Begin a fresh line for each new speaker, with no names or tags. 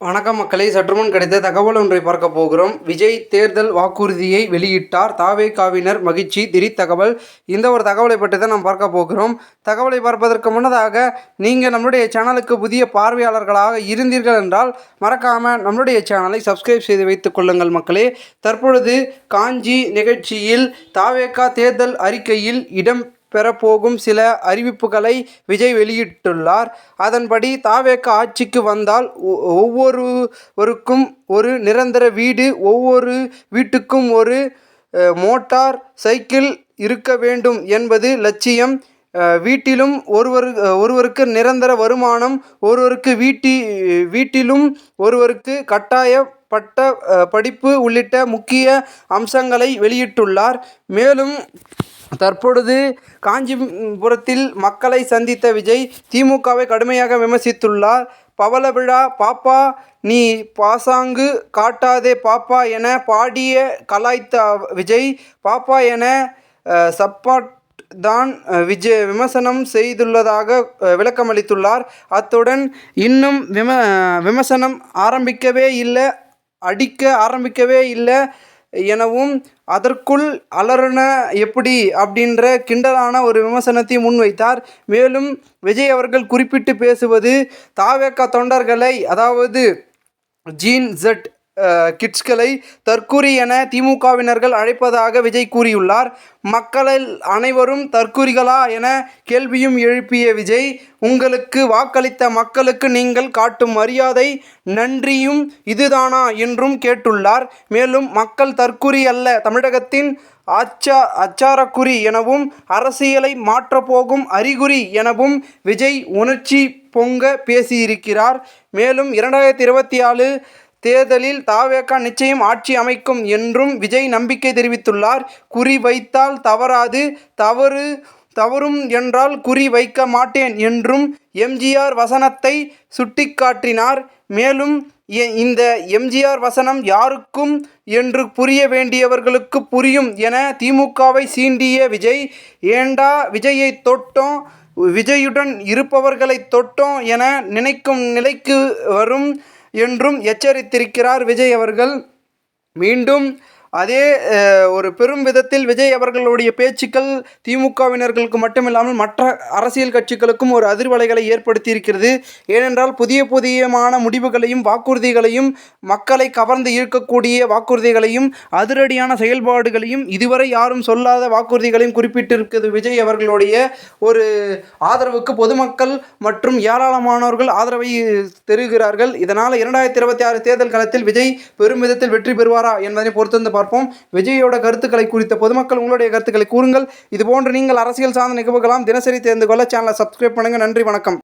வணக்கம் மக்களை சற்றுமுன் கிடைத்த தகவல் ஒன்றை பார்க்க போகிறோம். விஜய் தேர்தல் வாக்குறுதியை வெளியிட்டார். தாவேகாவினர் மகிழ்ச்சி திரி தகவல். இந்த ஒரு தகவலை பற்றி தான் நாம் பார்க்க போகிறோம். தகவலை பார்ப்பதற்கு முன்னதாக நீங்கள் நம்மளுடைய சேனலுக்கு புதிய பார்வையாளர்களாக இருந்தீர்கள் என்றால் மறக்காமல் நம்மளுடைய சேனலை சப்ஸ்கிரைப் செய்து வைத்துக் கொள்ளுங்கள் மக்களே. தற்பொழுது காஞ்சி நிகழ்ச்சியில் தாவேகா தேர்தல் அறிக்கையில் இடம் பெறப்போகும் சில அறிவிப்புகளை விஜய் வெளியிட்டுள்ளார். அதன்படி தாவேக ஆட்சிக்கு வந்தால் ஒ- ஒவ்வொருவருக்கும் ஒரு நிரந்தர வீடு ஒவ்வொரு வீட்டுக்கும் ஒரு மோட்டார் சைக்கிள் இருக்க வேண்டும் என்பது லட்சியம். வீட்டிலும் ஒருவர் ஒருவருக்கு நிரந்தர வருமானம் ஒருவருக்கு வீட்டி வீட்டிலும் ஒருவருக்கு கட்டாய பட்ட படிப்பு உள்ளிட்ட முக்கிய அம்சங்களை வெளியிட்டுள்ளார். மேலும் தற்பொழுது காஞ்சிபுரத்தில் மக்களை சந்தித்த விஜய் திமுகவை கடுமையாக விமர்சித்துள்ளார். பவள விழா பாப்பா நீ பாசாங்கு காட்டாதே பாப்பா என பாடிய கலாய்த்த விஜய் பாப்பா என சப்பாட் தான் விஜய் விமர்சனம் செய்துள்ளதாக விளக்கமளித்துள்ளார். அத்துடன் இன்னும் விம விமர்சனம் ஆரம்பிக்கவே இல்லை அடிக்க ஆரம்பிக்கவே இல்லை. எனவும் அதற்குள் அலறுன எப்படி அப்படின்ற கிண்டலான ஒரு விமர்சனத்தை முன்வைத்தார். மேலும் விஜய் அவர்கள் குறிப்பிட்டு பேசுவது தாவேக்கா தொண்டர்களை அதாவது ஜீன் ஜெட் கிட்ஸ்களை தற்குறி என திமுகவினர்கள் அழைப்பதாக விஜய் கூறியுள்ளார். மக்களில் அனைவரும் தற்குறிகளா என கேள்வியும் எழுப்பிய விஜய் உங்களுக்கு வாக்களித்த மக்களுக்கு நீங்கள் காட்டும் மரியாதை நன்றியும் இதுதானா என்றும் கேட்டுள்ளார். மேலும் மக்கள் தற்குறி அல்ல தமிழகத்தின் அச்சா அச்சாரக்குறி எனவும் அரசியலை மாற்றப்போகும் அறிகுறி எனவும் விஜய் உணர்ச்சி பொங்க பேசியிருக்கிறார். மேலும் இரண்டாயிரத்தி இருபத்தி ஆறு தேர்தலில் தாவேகா நிச்சயம் ஆட்சி அமைக்கும் என்றும் விஜய் நம்பிக்கை தெரிவித்துள்ளார். குறி வைத்தால் தவறாது தவறு தவறும் என்றால் குறி வைக்க மாட்டேன் என்றும் எம்ஜிஆர் வசனத்தை சுட்டிக்காட்டினார். மேலும் எ- இந்த எம்ஜிஆர் வசனம் யாருக்கும் என்று புரிய வேண்டியவர்களுக்கு புரியும் என திமுகவை சீண்டிய விஜய் ஏண்டா விஜயை தொட்டோம்? விஜயுடன் இருப்பவர்களை தொட்டோம் என நினைக்கும் நிலைக்கு வரும் என்றும் எச்சரித்திருக்கிறார் விஜய் அவர்கள். மீண்டும் அதே ஒரு பெரும் விதத்தில் விஜய் அவர்களுடைய பேச்சுக்கள் திமுகவினர்களுக்கு மட்டுமில்லாமல் மற்ற அரசியல் கட்சிகளுக்கும் ஒரு அதிர்வலைகளை ஏற்படுத்தியிருக்கிறது. ஏனென்றால் புதிய புதியமான முடிவுகளையும் வாக்குறுதிகளையும் மக்களை கவர்ந்து ஈர்க்கக்கூடிய வாக்குறுதிகளையும் அதிரடியான செயல்பாடுகளையும் இதுவரை யாரும் சொல்லாத வாக்குறுதிகளையும் குறிப்பிட்டிருக்கிறது விஜய் அவர்களுடைய ஒரு ஆதரவுக்கு பொதுமக்கள் மற்றும் ஏராளமானவர்கள் ஆதரவை தெரிகிறார்கள் இதனால் இரண்டாயிரத்தி இருபத்தி ஆறு தேர்தல் களத்தில் விஜய் பெரும் விதத்தில் வெற்றி பெறுவாரா என்பதை பொறுத்திருந்து பார்ப்போம். விஜயோட கருத்துக்களை குறித்த பொதுமக்கள் உங்களுடைய கருத்துக்களை கூறுங்கள். இதுபோன்று நீங்கள் அரசியல் சார்ந்த நிகழ்வுகளாம் தினசரி தெரிந்து கொள்ள சேனலை சப்ஸ்கிரைப் பண்ணுங்கள் நன்றி வணக்கம்.